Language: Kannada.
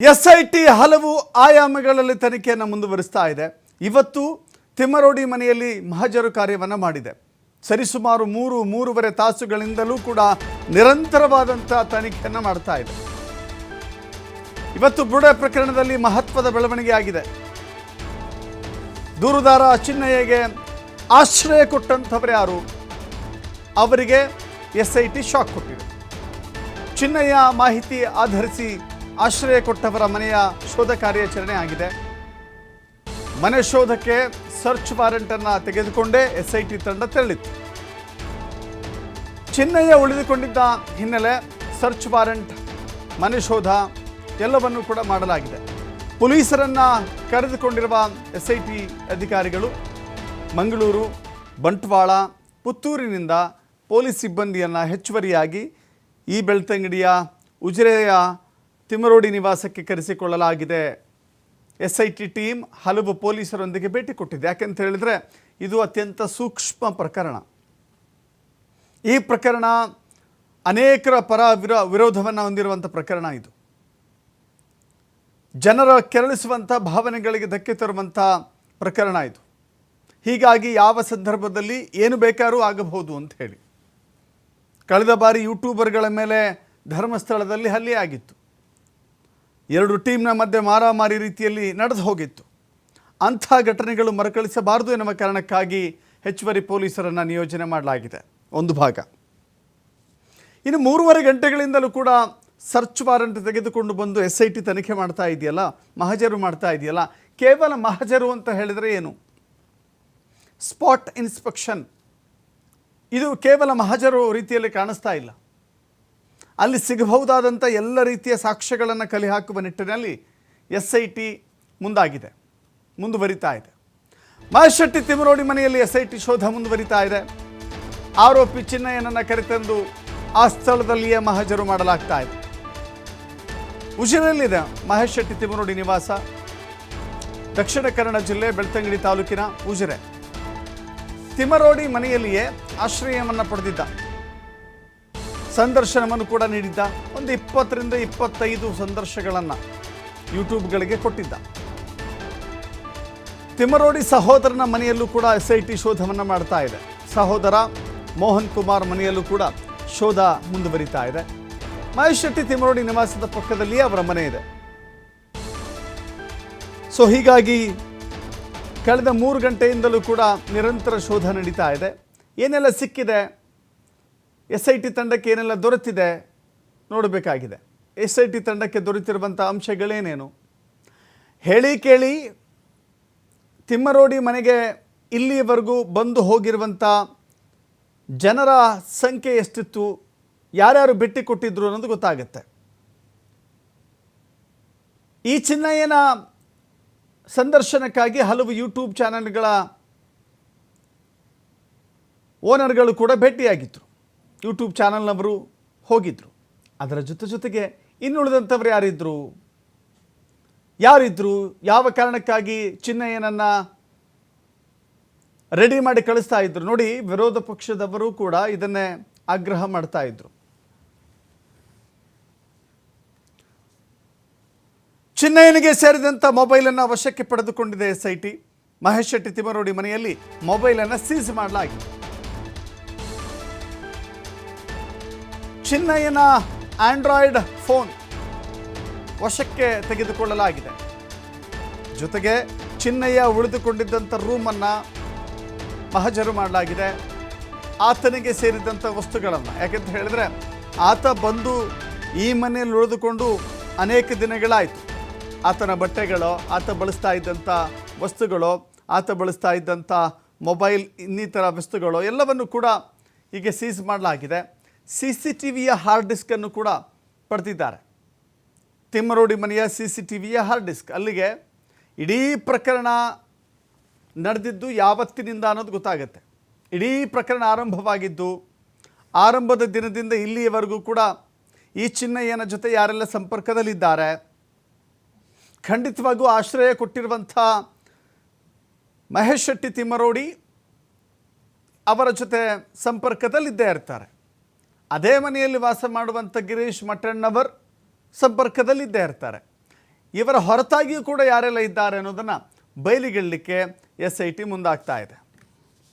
ಎಸ್ ಐ ಟಿ ಹಲವು ಆಯಾಮಗಳಲ್ಲಿ ತನಿಖೆಯನ್ನು ಮುಂದುವರಿಸ್ತಾ ಇದೆ. ಇವತ್ತು ತಿಮ್ಮರೋಡಿ ಮನೆಯಲ್ಲಿ ಮಹಜರು ಕಾರ್ಯವನ್ನು ಮಾಡಿದೆ. ಸರಿಸುಮಾರು ಮೂರು, ಮೂರುವರೆ ತಾಸುಗಳಿಂದಲೂ ಕೂಡ ನಿರಂತರವಾದಂಥ ತನಿಖೆಯನ್ನು ಮಾಡ್ತಾ ಇದೆ. ಇವತ್ತು ಬುಡೆ ಪ್ರಕರಣದಲ್ಲಿ ಮಹತ್ವದ ಬೆಳವಣಿಗೆ ಆಗಿದೆ. ದೂರುದಾರ ಚಿನ್ನಯ್ಯಗೆ ಆಶ್ರಯ ಕೊಟ್ಟಂಥವರು ಯಾರು? ಅವರಿಗೆ ಎಸ್ ಐ ಟಿ ಶಾಕ್ ಕೊಟ್ಟಿದೆ. ಚಿನ್ನಯ್ಯ ಮಾಹಿತಿ ಆಧರಿಸಿ ಆಶ್ರಯ ಕೊಟ್ಟವರ ಮನೆಯ ಶೋಧ ಕಾರ್ಯಾಚರಣೆ ಆಗಿದೆ. ಮನೆ ಶೋಧಕ್ಕೆ ಸರ್ಚ್ ವಾರೆಂಟ್ ಅನ್ನ ತೆಗೆದುಕೊಂಡೇ ಎಸ್ಐಟಿ ತಂಡ ತೆರಳಿತ್ತು. ಚಿನ್ನಯ್ಯ ಉಳಿದುಕೊಂಡಿದ್ದ ಹಿನ್ನೆಲೆ ಸರ್ಚ್ ವಾರೆಂಟ್, ಮನೆ ಶೋಧ ಎಲ್ಲವನ್ನೂ ಕೂಡ ಮಾಡಲಾಗಿದೆ. ಪೊಲೀಸರನ್ನ ಕರೆದುಕೊಂಡಿರುವ ಎಸ್ಐಟಿ ಅಧಿಕಾರಿಗಳು ಮಂಗಳೂರು, ಬಂಟ್ವಾಳ, ಪುತ್ತೂರಿನಿಂದ ಪೊಲೀಸ್ ಸಿಬ್ಬಂದಿಯನ್ನು ಹೆಚ್ಚುವರಿಯಾಗಿ ಈ ಬೆಳ್ತಂಗಡಿಯ ಉಜಿರೆಯ ತಿಮ್ಮರೋಡಿ ನಿವಾಸಕ್ಕೆ ಕರೆಸಿಕೊಳ್ಳಲಾಗಿದೆ. ಎಸ್ ಐ ಟಿ ಟೀಮ್ ಹಲವು ಪೊಲೀಸರೊಂದಿಗೆ ಭೇಟಿ ಕೊಟ್ಟಿದೆ. ಯಾಕೆಂತ ಹೇಳಿದರೆ ಇದು ಅತ್ಯಂತ ಸೂಕ್ಷ್ಮ ಪ್ರಕರಣ. ಈ ಪ್ರಕರಣ ಅನೇಕರ ಪರ ವಿರೋ, ವಿರೋಧವನ್ನು ಹೊಂದಿರುವಂಥ ಪ್ರಕರಣ ಇದು. ಜನರ ಕೆರಳಿಸುವಂಥ ಭಾವನೆಗಳಿಗೆ ಧಕ್ಕೆ ತರುವಂಥ ಪ್ರಕರಣ ಇದು. ಹೀಗಾಗಿ ಯಾವ ಸಂದರ್ಭದಲ್ಲಿ ಏನು ಬೇಕಾದರೂ ಆಗಬಹುದು ಅಂತ ಹೇಳಿ. ಕಳೆದ ಬಾರಿ ಯೂಟ್ಯೂಬರ್ಗಳ ಮೇಲೆ ಧರ್ಮಸ್ಥಳದಲ್ಲಿ ಹಲ್ಲೆ ಆಗಿತ್ತು. ಎರಡು ಟೀಮ್ನ ಮಧ್ಯೆ ಮಾರಾಮಾರಿ ರೀತಿಯಲ್ಲಿ ನಡೆದು ಹೋಗಿತ್ತು. ಅಂಥ ಘಟನೆಗಳು ಮರುಕಳಿಸಬಾರದು ಎನ್ನುವ ಕಾರಣಕ್ಕಾಗಿ ಹೆಚ್ಚುವರಿ ಪೊಲೀಸರನ್ನು ನಿಯೋಜನೆ ಮಾಡಲಾಗಿದೆ. ಒಂದು ಭಾಗ. ಇನ್ನು ಮೂರುವರೆ ಗಂಟೆಗಳಿಂದಲೂ ಕೂಡ ಸರ್ಚ್ ವಾರೆಂಟ್ ತೆಗೆದುಕೊಂಡು ಬಂದು ಎಸ್ ಐ ಟಿ ತನಿಖೆ ಮಾಡ್ತಾ ಇದೆಯಲ್ಲ, ಮಹಜರು ಮಾಡ್ತಾ ಇದೆಯಲ್ಲ, ಕೇವಲ ಮಹಜರು ಅಂತ ಹೇಳಿದರೆ ಏನು? Spot inspection. ಇದು ಕೇವಲ ಮಹಜರು ರೀತಿಯಲ್ಲಿ ಕಾಣಿಸ್ತಾ ಇಲ್ಲ. ಅಲ್ಲಿ ಸಿಗಬಹುದಾದಂಥ ಎಲ್ಲ ರೀತಿಯ ಸಾಕ್ಷ್ಯಗಳನ್ನು ಕಲೆ ಹಾಕುವ ನಿಟ್ಟಿನಲ್ಲಿ ಎಸ್ ಐ ಟಿ ಮುಂದಾಗಿದೆ, ಮುಂದುವರಿತಾ ಇದೆ. ಮಹೇಶ್ ಶೆಟ್ಟಿ ತಿಮರೋಡಿ ಮನೆಯಲ್ಲಿ ಎಸ್ ಐ ಟಿ ಶೋಧ ಮುಂದುವರಿತಾ ಇದೆ. ಆರೋಪಿ ಚಿನ್ನಯ್ಯನನ್ನು ಕರೆತಂದು ಆ ಸ್ಥಳದಲ್ಲಿಯೇ ಮಹಜರು ಮಾಡಲಾಗ್ತಾ ಇದೆ. ಉಜಿರಲ್ಲಿದೆ ಮಹೇಶ್ ಶೆಟ್ಟಿ ತಿಮರೋಡಿ ನಿವಾಸ. ದಕ್ಷಿಣ ಕನ್ನಡ ಜಿಲ್ಲೆ ಬೆಳ್ತಂಗಡಿ ತಾಲೂಕಿನ ಉಜಿರೆ ತಿಮರೋಡಿ ಮನೆಯಲ್ಲಿಯೇ ಆಶ್ರಯವನ್ನು ಪಡೆದಿದ್ದ ಸಂದರ್ಶನವನ್ನು ಕೂಡ ನೀಡಿದ್ದ. ಒಂದು ಇಪ್ಪತ್ತರಿಂದ ಇಪ್ಪತ್ತೈದು ಸಂದರ್ಶಗಳನ್ನು ಯೂಟ್ಯೂಬ್ಗಳಿಗೆ ಕೊಟ್ಟಿದ್ದ. ತಿಮ್ಮರೋಡಿ ಸಹೋದರನ ಮನೆಯಲ್ಲೂ ಕೂಡ ಎಸ್ ಐ ಟಿ ಶೋಧವನ್ನು ಮಾಡ್ತಾ ಇದೆ. ಸಹೋದರ ಮೋಹನ್ ಕುಮಾರ್ ಮನೆಯಲ್ಲೂ ಕೂಡ ಶೋಧ ಮುಂದುವರಿತಾ ಇದೆ. ಮಹೇಶ್ ಶೆಟ್ಟಿ ತಿಮ್ಮರೋಡಿ ನಿವಾಸದ ಪಕ್ಕದಲ್ಲಿಯೇ ಅವರ ಮನೆ ಇದೆ. ಸೊ, ಹೀಗಾಗಿ ಕಳೆದ ಮೂರು ಗಂಟೆಯಿಂದಲೂ ಕೂಡ ನಿರಂತರ ಶೋಧ ನಡೀತಾ ಇದೆ. ಏನೆಲ್ಲ ಸಿಕ್ಕಿದೆ? ಎಸ್ ಐ ಟಿ ತಂಡಕ್ಕೆ ಏನೆಲ್ಲ ದೊರೆತಿದೆ ನೋಡಬೇಕಾಗಿದೆ. ಎಸ್ ಐ ಟಿ ತಂಡಕ್ಕೆ ದೊರೆತಿರುವಂಥ ಅಂಶಗಳೇನೇನು? ಹೇಳಿ ಕೇಳಿ, ತಿಮ್ಮರೋಡಿ ಮನೆಗೆ ಇಲ್ಲಿಯವರೆಗೂ ಬಂದು ಹೋಗಿರುವಂಥ ಜನರ ಸಂಖ್ಯೆ ಎಷ್ಟಿತ್ತು, ಯಾರ್ಯಾರು ಭೇಟಿ ಕೊಟ್ಟಿದ್ರು ಅನ್ನೋದು ಗೊತ್ತಾಗುತ್ತೆ. ಈ ಚಿನ್ನಯ್ಯನ ಸಂದರ್ಶನಕ್ಕಾಗಿ ಹಲವು ಯೂಟ್ಯೂಬ್ ಚಾನೆಲ್ಗಳ ಓನರ್ಗಳು ಕೂಡ ಭೇಟಿಯಾಗಿದ್ದರು ಯೂಟ್ಯೂಬ್ ಚಾನಲ್ನವರು ಹೋಗಿದ್ದರು ಅದರ ಜೊತೆ ಜೊತೆಗೆ ಇನ್ನುಳಿದಂಥವ್ರು ಯಾರಿದ್ದರು ಯಾರಿದ್ದರು ಯಾವ ಕಾರಣಕ್ಕಾಗಿ ಚಿನ್ನಯ್ಯನನ್ನು ರೆಡಿ ಮಾಡಿ ಕಳಿಸ್ತಾ ಇದ್ರು? ನೋಡಿ, ವಿರೋಧ ಪಕ್ಷದವರು ಕೂಡ ಇದನ್ನೇ ಆಗ್ರಹ ಮಾಡ್ತಾ ಇದ್ರು. ಚಿನ್ನಯ್ಯನಿಗೆ ಸೇರಿದಂಥ ಮೊಬೈಲನ್ನು ವಶಕ್ಕೆ ಪಡೆದುಕೊಂಡಿದೆ S I T. Mahesh Shetty Timmarodi ಮನೆಯಲ್ಲಿ ಮೊಬೈಲನ್ನು ಸೀಸ್ ಮಾಡಲಾಗಿದೆ. ಚಿನ್ನಯ್ಯನ ಆಂಡ್ರಾಯ್ಡ್ ಫೋನ್ ವಶಕ್ಕೆ ತೆಗೆದುಕೊಳ್ಳಲಾಗಿದೆ. ಜೊತೆಗೆ ಚಿನ್ನಯ್ಯ ಉಳಿದುಕೊಂಡಿದ್ದಂಥ ರೂಮನ್ನು ಮಹಜರು ಮಾಡಲಾಗಿದೆ. ಆತನಿಗೆ ಸೇರಿದಂಥ ವಸ್ತುಗಳನ್ನು. ಯಾಕೆಂತ ಹೇಳಿದ್ರೆ, ಆತ ಬಂದು ಈ ಮನೆಯಲ್ಲಿ ಉಳಿದುಕೊಂಡು ಅನೇಕ ದಿನಗಳಾಯಿತು. ಆತನ ಬಟ್ಟೆಗಳು, ಆತ ಬಳಸ್ತಾ ಇದ್ದಂಥ ವಸ್ತುಗಳು, ಆತ ಬಳಸ್ತಾ ಇದ್ದಂಥ ಮೊಬೈಲ್ ಇನ್ನಿತರ ವಸ್ತುಗಳು ಎಲ್ಲವನ್ನು ಕೂಡ ಈಗ ಸೀಸ್ ಮಾಡಲಾಗಿದೆ. ಸಿ ಸಿ ಟಿ ವಿಯ ಹಾರ್ಡ್ ಡಿಸ್ಕನ್ನು ಕೂಡ ಪಡೆದಿದ್ದಾರೆ. ತಿಮ್ಮರೋಡಿ ಮನೆಯ ಸಿ ಸಿ ಟಿ ವಿಯ ಹಾರ್ಡ್ ಡಿಸ್ಕ್. ಅಲ್ಲಿಗೆ ಇಡೀ ಪ್ರಕರಣ ನಡೆದಿದ್ದು ಯಾವತ್ತಿನಿಂದ ಅನ್ನೋದು ಗೊತ್ತಾಗುತ್ತೆ. ಇಡೀ ಪ್ರಕರಣ ಆರಂಭವಾಗಿದ್ದು, ಆರಂಭದ ದಿನದಿಂದ ಇಲ್ಲಿಯವರೆಗೂ ಕೂಡ ಈ ಚಿನ್ನಯ್ಯನ ಜೊತೆ ಯಾರೆಲ್ಲ ಸಂಪರ್ಕದಲ್ಲಿದ್ದಾರೆ? ಖಂಡಿತವಾಗೂ ಆಶ್ರಯ ಕೊಟ್ಟಿರುವಂಥ ಮಹೇಶ್ ಶೆಟ್ಟಿ ತಿಮ್ಮರೋಡಿ ಅವರ ಜೊತೆ ಸಂಪರ್ಕದಲ್ಲಿದ್ದೇ ಇರ್ತಾರೆ. ಅದೇ ಮನೆಯಲ್ಲಿ ವಾಸ ಮಾಡುವಂಥ ಗಿರೀಶ್ ಮಠಣ್ಣವರ್ ಸಂಪರ್ಕದಲ್ಲಿದ್ದೇ ಇರ್ತಾರೆ. ಇವರ ಹೊರತಾಗಿಯೂ ಕೂಡ ಯಾರೆಲ್ಲ ಇದ್ದಾರೆ ಅನ್ನೋದನ್ನು ಬಯಲಿಗೆಳಲಿಕ್ಕೆ ಎಸ್ ಐ ಟಿ ಮುಂದಾಗ್ತಾ ಇದೆ.